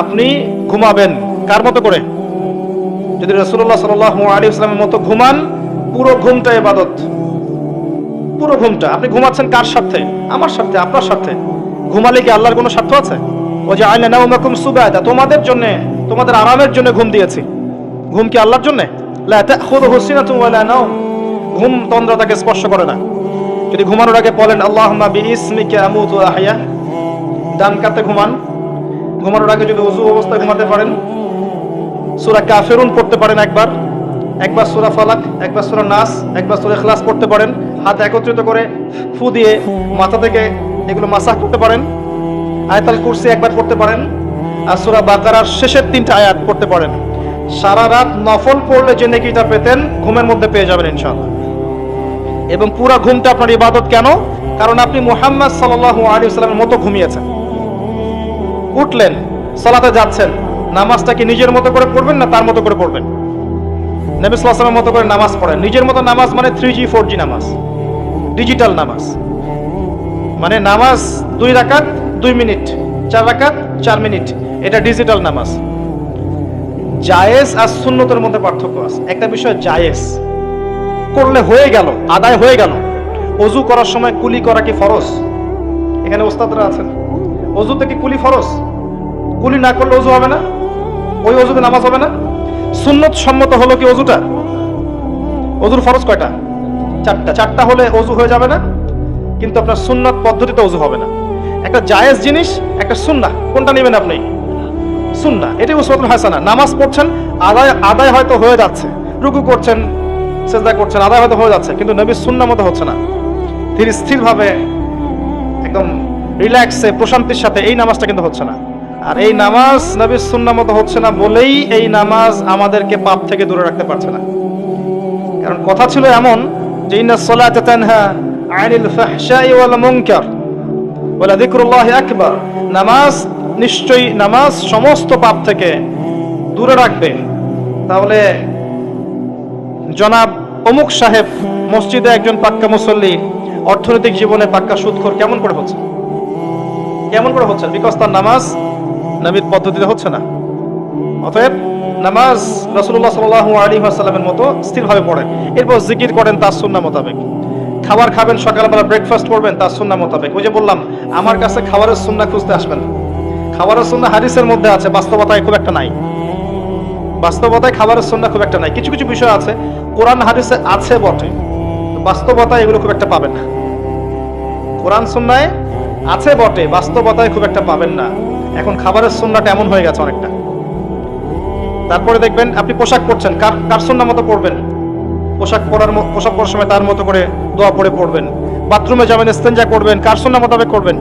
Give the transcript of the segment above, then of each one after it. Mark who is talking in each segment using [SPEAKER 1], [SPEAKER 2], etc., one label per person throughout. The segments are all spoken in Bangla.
[SPEAKER 1] আপনি ঘুমাবেন। কার মতো করে? যদি রসুল্লাহ সাল আলী ইসলামের মতো ঘুমান, পুরো ঘুমটা এবাদত পুরো ঘুমটা। আপনি ঘুমাচ্ছেন কার সাথে আমার সাথে আপনার সাথে ঘুমালে কি আল্লাহর কোনো স্বার্থ আছে? ও যে আইনা নাউমাকুম সুবাদা তোমাদের জন্য, তোমাদের আরামের জন্য ঘুম দিয়েছি। ঘুম কি আল্লাহর জন্য? সিনাতুন ওয়ালা নাওম। ঘুম তন্দ্রা তাকে স্পর্শ করে না। যদি ঘুমানোর আগে বলেন আল্লাহ ডান কাতে ঘুমান। ঘুমানোর আগে যদি ওযু অবস্থায় ঘুমাতে পারেন, সূরা কাফিরুন পড়তে পারেন একবার একবার সুরা ফালাক, একবার সূরা নাস, একবার সূরা ইখলাস পড়তে পারেন, হাত একত্রিত করে ফু দিয়ে মাথা থেকে এগুলো মাসাহ করতে পারেন, আয়াতুল কুরসি একবার পড়তে পারেন, আর সুরা বাকারার শেষের তিনটা আয়াত পড়তে পারেন। সারা রাত নফল পড়লে যে নেকিটা পেতেন, ঘুমের মধ্যে পেয়ে যাবেন ইনশাআল্লাহ। এবং পুরা ঘুমটা আপনার ইবাদত কেন? কারণ আপনি মুহাম্মদ সাল্লাল্লাহু আলাইহি ওয়াসাল্লামের মতো ঘুমিয়েছেন। উঠলেন, সালাতে যাচ্ছেন। নামাজটা কি নিজের মতো করে পড়বেন না তার মতো করে পড়বেন? নবী মতো করে নামাজ পড়েন। নিজের মতো নামাজ মানে থ্রি জি ফোর জি নামাজ। ডিজিটাল নামাজ। মানে নামাজ দুই রাকাত, দুই মিনিট। চার রাকাত, চার মিনিট। এটা ডিজিটাল নামাজ। জায়েজ আর সুন্নতের মধ্যে পার্থক্য আছে। একটা বিষয় জায়েজ। করলে হয়ে গেল, আদায় হয়ে গেল। অজু করার সময় কুলি করা কি ফরজ? এখানে ওস্তাদরা আছেন। অজুতে কি কুলি ফরজ? কুলি না করলে অজু হবে না? ওই অজুতে নামাজ হবে না? সুন্নত সম্মত হলো কি অজুটা? অজুর ফরজ কয়টা? চারটা। চারটা হলে অজু হয়ে যাবে না, কিন্তু আপনার সুন্নত পদ্ধতিতে অজু হবে না। একটা জায়েজ জিনিস, একটা সুন্না কোনটা নেবেন আপনি? সুন্না এটাই উসওয়াতুল হাসানা। নামাজ পড়ছেন, আদায় আদায় হয়তো হয়ে যাচ্ছে। রুকু করছেন, সেজদা করছেন, আদায় হয়তো হয়ে যাচ্ছে, কিন্তু নবীর সুন্না মতো হচ্ছে না। তিনি স্থিরভাবে একদম রিল্যাক্সে প্রশান্তির সাথে এই নামাজটা কিন্তু হচ্ছে না। আর এই নামাজ নবীর সুন্না মতো হচ্ছে না বলেই এই নামাজ আমাদেরকে পাপ থেকে দূরে রাখতে পারছে না। কারণ কথা ছিল এমন যে নামাজ নিশ্চয়ই নামাজ সমস্ত পাপ থেকে দূরে রাখবে। তাহলে জনাব অমুক সাহেব মসজিদে একজন পাক্কা মুসল্লি অর্থনৈতিক জীবনে পাক্কা সুদখোর কেমন করে হচ্ছে? কেমন করে হচ্ছে? বিকজ তার নামাজ নবীর পদ্ধতিতে হচ্ছে না। অতএব নামাজ রাসূলুল্লাহ সাল্লাল্লাহু আলাইহি ওয়াসাল্লামের মতো স্থিরভাবে পড়েন। এরপর জিকির করেন তার সুন্নাহ মোতাবেক। খাবার খাবেন সকালবেলা ব্রেকফাস্ট করবেন, তার সুন্নাহ মোতাবেক। ওই যে বললাম, আমার কাছে খাবারের সুন্নাহ খুঁজতে আসবেন খাবারের সুন্না হাদিসের মধ্যে আছে, বাস্তবতায় খুব একটা নাই। বাস্তবতায় খাবারের সুন্না খুব একটা নাই। কিছু কিছু বিষয় আছে, কোরআন, হাদিসে আছে বটে। বাস্তবতায় এগুলো খুব একটা পাবেন না। কোরআন, সুন্নায় আছে বটে, বাস্তবতায় খুব একটা পাবেন না। এখন খাবারের সুন্নাটা এমন হয়ে গেছে অনেকটা। তারপরে দেখবেন আপনি পোশাক পরছেন, কার কার সুন্না মতো পরবেন? পোশাক পরার পোশাক পরার সময় তার মতো করে দোয়া পড়ে পড়বেন বাথরুমে যাবেন, ইস্তেঞ্জা করবেন, কার সুন্না মোতাবেক করবেন?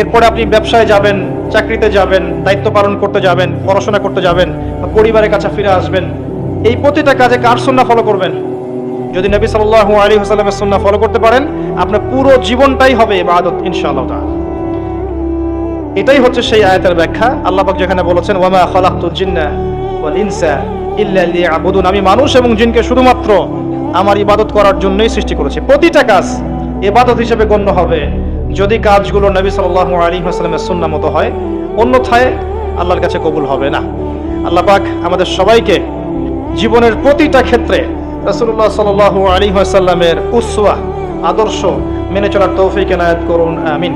[SPEAKER 1] এরপরে আপনি ব্যবসায় যাবেন, চাকরিতে যাবেন, দায়িত্ব পালন করতে যাবেন, পড়াশোনা করতে যাবেন, পরিবারের কাছে ফিরে আসবেন। এই প্রতিটা কাজে কার সুন্না ফলো করবেন? যদি নবী সাল্লাল্লাহু আলাইহি ওয়াসাল্লামের সুন্নাহ ফলো করতে পারেন আপনার পুরো জীবনটাই হবে ইবাদত, ইনশাআল্লাহ তাআলা। এটাই হচ্ছে সেই আয়াতের ব্যাখ্যা। আল্লাহ পাক যেখানে বলেছেন, ওয়ামা খালাকতুল জিন্না ওয়াল ইনসা ইল্লা লিয়াবুদুন। আমি মানুষ এবং জিনকে শুধুমাত্র আমার ইবাদত করার জন্যই সৃষ্টি করেছি। প্রতিটা কাজ ইবাদত হিসেবে গণ্য হবে। যদি কাজগুলো নবী সাল্লাল্লাহু আলাইহি ওয়াসাল্লামের সুন্নাহ মতো হয়, অন্যথায় আল্লাহর কাছে কবুল হবে না। আল্লাহ পাক আমাদের সবাইকে জীবনের প্রতিটা ক্ষেত্রে রাসূলুল্লাহ সাল্লাল্লাহু আলাইহি ওয়াসাল্লামের উসওয়া আদর্শ মেনে চলার তৌফিক এনায়েত করুন, আমিন।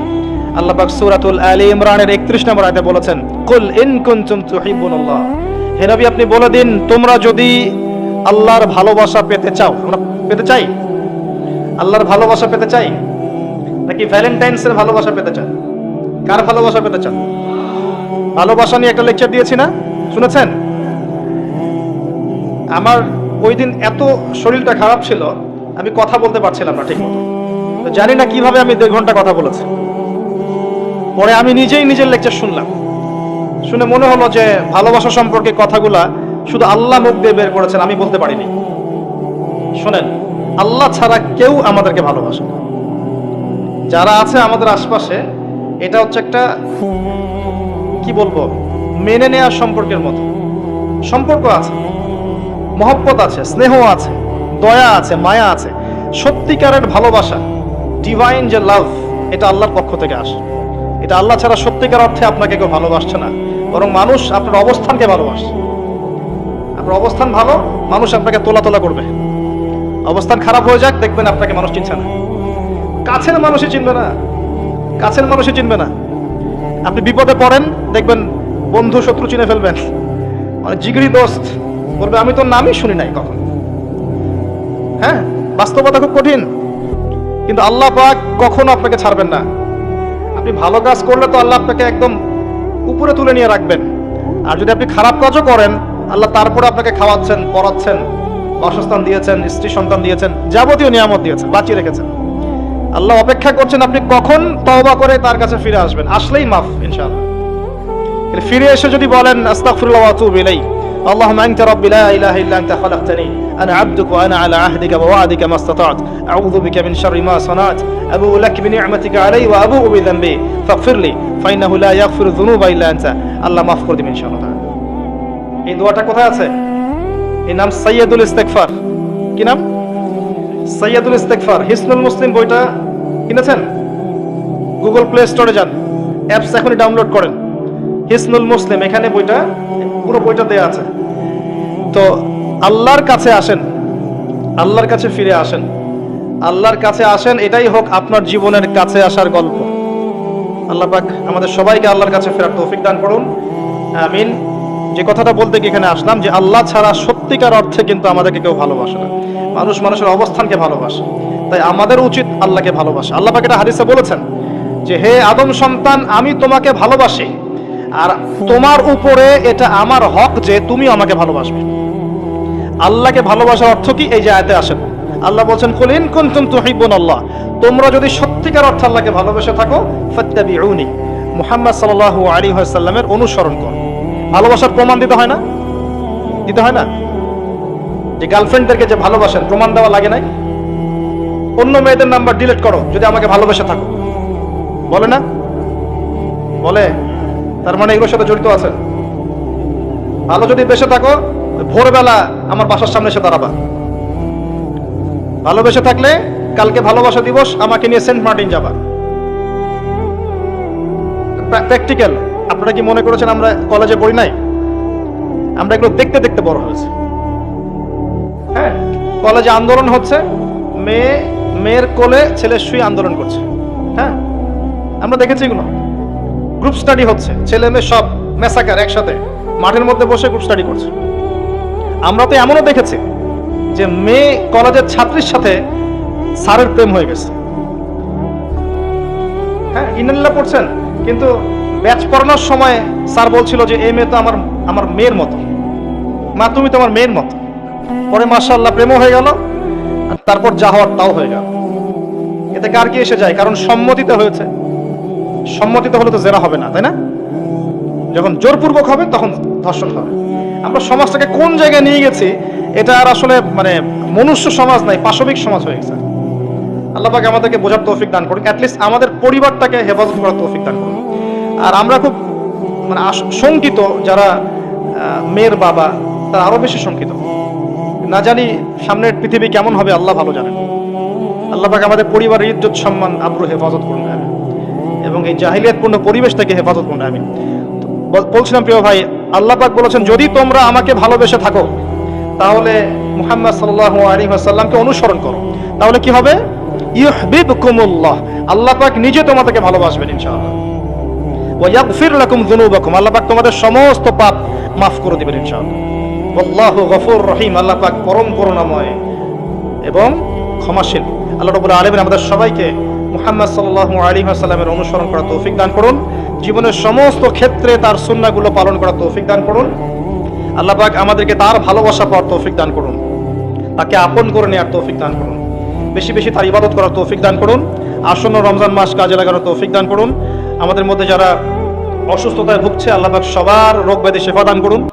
[SPEAKER 1] আল্লাহ পাক সূরাতুল আলী ইমরানের 31 নম্বর আয়াতে বলেছেন, কুল ইন কুনতুম তুহিব্বুনাল্লাহ। হে নবী, আপনি বলে দিন, তোমরা যদি আল্লাহর ভালোবাসা পেতে চাও, আমরা পেতে চাই? আল্লাহর ভালোবাসা পেতে চাই? নাকি ভ্যালেন্টাইন্সের ভালোবাসা পেতে চান? কার ভালোবাসা পেতে চান? ভালোবাসা নিয়ে একটা লেকচার দিয়েছি না? শুনেছেন? আমার ওই দিন এত শরীরটা খারাপ ছিল আমি কথা বলতে পারছিলাম না, ঠিক জানি না কীভাবে আমি দেড় ঘণ্টা কথা বলেছি। পরে আমি নিজেই নিজের লেকচার শুনলাম। শুনে মনে হলো যে ভালোবাসা সম্পর্কে কথাগুলা শুধু আল্লাহ মুখ দিয়ে বের করেছেন, আমি বলতে পারিনি। শোনেন, আল্লাহ ছাড়া কেউ আমাদেরকে ভালোবাসে যারা আছে আমাদের আশপাশে, এটা হচ্ছে একটা, কি বলব, মেনে নেওয়ার সম্পর্কের মতো। সম্পর্ক আছে, মহব্বত আছে, স্নেহ আছে। দয়া আছে, মায়া আছে। সত্যিকারের ভালোবাসা ডিভাইন যে লাভ এটা আল্লাহর পক্ষ থেকে আসে। এটা আল্লাহ ছাড়া সত্যিকার অর্থে আপনাকে কেউ ভালোবাসছে না। বরং মানুষ আপনার অবস্থানকে ভালোবাসে। আপনার অবস্থান ভালো, মানুষ আপনাকে তোলা তোলা করবে। অবস্থান খারাপ হয়ে যাক, দেখবেন আপনাকে মানুষ চিনছে না। কাছের মানুষই চিনবে না। কাছের মানুষই চিনবে না। আপনি বিপদে পড়েন, দেখবেন বন্ধু, শত্রু চিনে ফেলবেন। মানে জিগরি দোস্ত বলবে, আমি তোর নামই শুনি নাই কখন। হ্যাঁ বাস্তবতা খুব কঠিন কিন্তু আল্লাহ পাক কখনো আপনাকে ছাড়বেন না আপনি ভালো কাজ করলে তো আল্লাহ আপনাকে একদম উপরে তুলে নিয়ে রাখবেন আর যদি আপনি খারাপ কাজও করেন আল্লাহ তারপরে আপনাকে খাওয়াচ্ছেন পড়াচ্ছেন বাসস্থান দিয়েছেন স্ত্রী সন্তান দিয়েছেন যাবতীয় নিয়ামত দিয়েছেন বাঁচিয়ে রেখেছেন আল্লাহ অপেক্ষা করছেন আপনি কখন তওবা করে তার কাছে ফিরে আসবেন আসলেই মাফ ইনশাআল্লাহ এর ফিরে এসে যদি বলেন আস্তাগফিরুল্লাহ ওয়া আতুবু ইলাই اللهم انت ربي لا اله الا انت خلقتني انا عبدك وانا على عهدك ووعدك ما استطعت اعوذ بك من شر ما صنعت ابوء لك بنعمتك علي وابوء بذنبي فاغفر لي فانه لا يغفر الذنوب الا انت আল্লাহ মাফ করে দিবেন ইনশাআল্লাহ তাআলা। এই দোয়াটা কোথায় আছে এই নাম সাইয়্যিদুল ইস্তেগফার কি নাম সাইয়্যিদুল ইস্তেগফার হিসনুল মুসলিম বইটা কিনেছেন গুগল প্লে স্টোরে যান অ্যাপস এখনই ডাউনলোড করেন হিসনুল মুসলিম এখানে বইটা পুরো বইটা দেয়া আছে তো আল্লাহর কাছে আসেন, আল্লাহর কাছে ফিরে আসেন। আল্লাহর কাছে আসেন, এটাই হোক আপনার জীবনের কাছে আসার গল্প। আল্লাহ পাক আমাদের সবাইকে আল্লাহর কাছে ফেরার তৌফিক দান করুন। আমিন। যে কথাটা বলতে গিয়ে এখানে আসলাম যে আল্লাহ ছাড়া সত্যিকার অর্থে কিন্তু আমাদেরকে কেউ ভালোবাসে না। মানুষ মানুষের অবস্থানকে ভালোবাসে। তাই আমাদের উচিত আল্লাহকে ভালোবাসা। আল্লাহ পাক এটা হাদিসে বলেছেন যে, হে আদম সন্তান, আমি তোমাকে ভালোবাসি। আর তোমার উপরে এটা আমার হক যে তুমি আমাকে ভালোবাসবে। আল্লাহকে ভালোবাসার অর্থ কি? এই যে আসেন। আল্লাহ বলছেন কুলিন কুনতুম তুহিব্বুন আল্লাহ। তোমরা যদি সত্যিকার অর্থে আল্লাহকে ভালোবেসে থাকো, ফাত্তাবিউনি। মুহাম্মদ সাল্লাল্লাহু আলাইহি ওয়াসাল্লামের অনুসরণ কর। ভালোবাসার প্রমাণ দিতে হয় না? দিতে হয় না? যে গার্লফ্রেন্ডদেরকে যে ভালোবাসেন, প্রমাণ দেওয়া লাগে নাই? অন্য মেয়েদের নাম্বার ডিলিট করো, যদি আমাকে ভালোবেসে থাকো। বলে না? বলে? তার মানে এগুলোর সাথে জড়িত আছে ভালো যদি বেসে থাকো ভোরবেলা আমার বাসার সামনে এসে দাঁড়াবা। ভালোবেসে থাকলে কালকে ভালোবাসা দিবস, আমাকে নিয়ে সেন্ট মার্টিন যাবা। প্র্যাকটিক্যাল, আপনারা কি মনে করেছেন আমরা কলেজে পড়ি নাই? আমরা এগুলো দেখতে দেখতে বড় হয়েছে। হ্যাঁ কলেজে আন্দোলন হচ্ছে, মেয়ে, মেয়ের কোলে ছেলে শুয়ে আন্দোলন করছে। হ্যাঁ আমরা দেখেছি এগুলো। গ্রুপ স্টাডি হচ্ছে, ছেলে মেয়ে সব মেসাকার একসাথে, মাঠের মধ্যে বসে গ্রুপ স্টাডি করছে। আমরা তো এমনও দেখেছি যে মেয়ে কলেজের ছাত্রীর সাথে স্যারের প্রেম হয়ে গেছে। হ্যাঁ ইনাল্লা পড়ছেন, কিন্তু ব্যাচ পড়ানোর সময় স্যার বলছিল যে এই মেয়ে তো আমার আমার মেয়ের মতো। মা, তুমি তো আমার মেয়ের মতো। পরে মার্শাল্লাহ প্রেমও হয়ে গেল তারপর যা হওয়ার তাও হয়ে গেল। এতে কার কি এসে যায়? কারণ সম্মতিতে হয়েছে। সম্মতিতে হলে তো জেরা হবে না, তাই না? যখন জোরপূর্বক হবে, তখন ধর্ষণ হবে। আমরা সমাজটাকে কোন জায়গায় নিয়ে গেছি, এটা আর আসলে মানে মনুষ্য সমাজ নাই, পাশবিক সমাজ হয়ে গেছে। আল্লাহ পাকে আমাদেরকে বোঝার তৌফিক দান করুন অ্যাটলিস্ট আমাদের পরিবারটাকে হেফাজত করার তৌফিক দান করুন। আর আমরা খুব মানে শঙ্কিত যারা মেয়ের বাবা, তারা আরও বেশি শঙ্কিত। না জানি সামনের পৃথিবী কেমন হবে, আল্লাহ ভালো জানেন। আল্লাহ পাক আমাদের পরিবারের ইজ্জত, সম্মান, আব্রু হেফাজত করুন এবং এই জাহিলিয়াতপূর্ণ পরিবেশ থেকে হেফাজত করুন আমি বলছিলাম প্রিয় ভাই আল্লাহ পাক বলেছেন, যদি তোমরা আমাকে ভালোবেসে থাকো, তাহলে মুহাম্মদ সাল্লাল্লাহু আলাইহি ওয়াসাল্লামকে অনুসরণ করো। তাহলে কি হবে? ইউহবিবকুমুল্লাহ। আল্লাহ পাক নিজে তোমাদেরকে ভালোবাসবেন, ইনশাআল্লাহ। ওয়া ইয়াগফির লাকুম যুনুবাকুম। আল্লাহ পাক তোমাদের সমস্ত পাপ মাফ করে দিবেন, ইনশাআল্লাহ। আল্লাহু গফুর রহিম। আল্লাহ পাক পরম করুণাময় এবং ক্ষমাশীল। আল্লাহ রাব্বুল আলামিন আমাদের সবাইকে মুহাম্মদ সাল্লাল্লাহু আলাইহি ওয়াসাল্লামের অনুসরণ করার তৌফিক দান করুন। জীবনের সমস্ত ক্ষেত্রে তার সুন্নাগুলো পালন করার তৌফিক দান করুন। আল্লাহ পাক আমাদেরকে তার ভালোবাসা পাওয়ার তৌফিক দান করুন। তাকে আপন করে নেওয়ার তৌফিক দান করুন। বেশি বেশি তার ইবাদত করার তৌফিক দান করুন। আসন্ন রমজান মাস কাজে লাগানোর তৌফিক দান করুন। আমাদের মধ্যে যারা অসুস্থতায় ভুগছে, আল্লাহ পাক সবার রোগ ব্যাধি সেবা দান করুন।